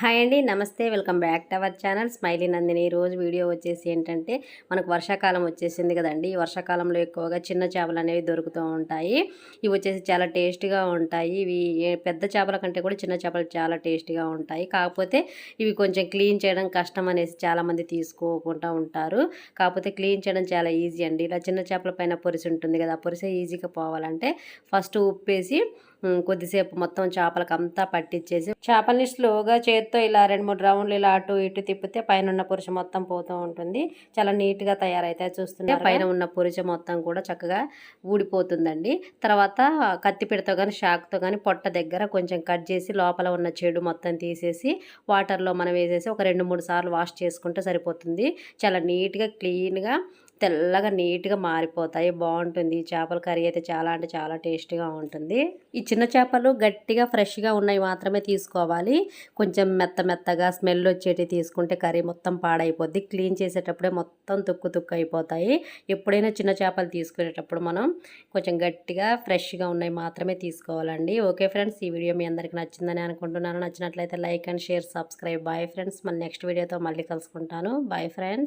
Hi అండి నమస్తే. Welcome back to our channel smiley Nandini. రోజు వీడియో వచ్చేసి ఏంటంటే మనకు వర్షాకాలం వచ్చేసింది కదండి. ఈ వర్షాకాలంలో ఎక్కువగా చిన్న చేపలు అనేవి దొరుకుతూ ఉంటాయి. ఇవి వచ్చేసి చాలా టేస్ట్గా ఉంటాయి. ఇవి పెద్ద చేపల కంటే కూడా చిన్న చేపలు చాలా టేస్ట్గా ఉంటాయి. కాకపోతే ఇవి కొంచెం క్లీన్ చేయడం కష్టం అనేసి చాలామంది తీసుకోకుండా ఉంటారు. కాకపోతే క్లీన్ చేయడం చాలా ఈజీ అండి. ఇలా చిన్న చేపల పైన పొరిసి ఉంటుంది కదా ఆ పొరిసే ఈజీగా పోవాలంటే ఫస్ట్ ఉప్పేసి కొద్దిసేపు మొత్తం చేపలకు అంతా పట్టించేసి చేపల్ని స్లోగా చేత్తో ఇలా రెండు మూడు రౌండ్లు ఇలా అటు ఇటు తిప్పితే పైన ఉన్న పురుష మొత్తం పోతూ ఉంటుంది. చాలా నీట్గా తయారైతే చూస్తుంటే పైన ఉన్న పురుష మొత్తం కూడా చక్కగా ఊడిపోతుందండి. తర్వాత కత్తిపీడతో కానీ షాక్తో కానీ పొట్ట దగ్గర కొంచెం కట్ చేసి లోపల ఉన్న చెడు మొత్తం తీసేసి వాటర్లో మనం వేసేసి ఒక రెండు మూడు సార్లు వాష్ చేసుకుంటే సరిపోతుంది. చాలా నీట్గా క్లీన్గా తెల్లగా నీట్గా మారిపోతాయి. బాగుంటుంది ఈ చేపల కర్రీ అయితే చాలా అంటే చాలా టేస్టీగా ఉంటుంది. ఈ చిన్న చేపలు గట్టిగా ఫ్రెష్గా ఉన్నాయి మాత్రమే తీసుకోవాలి. కొంచెం మెత్త మెత్తగా స్మెల్ వచ్చేటి తీసుకుంటే కర్రీ మొత్తం పాడైపోద్ది. క్లీన్ చేసేటప్పుడే మొత్తం తుక్కు తుక్కు అయిపోతాయి. ఎప్పుడైనా చిన్న చేపలు తీసుకునేటప్పుడు మనం కొంచెం గట్టిగా ఫ్రెష్గా ఉన్నాయి మాత్రమే తీసుకోవాలండి. ఓకే ఫ్రెండ్స్ ఈ వీడియో మీ అందరికీ నచ్చిందని అనుకుంటున్నాను. నచ్చినట్లయితే like and share subscribe. Bye friends. మన నెక్స్ట్ వీడియోతో మళ్ళీ కలుసుకుంటాను. Bye friends.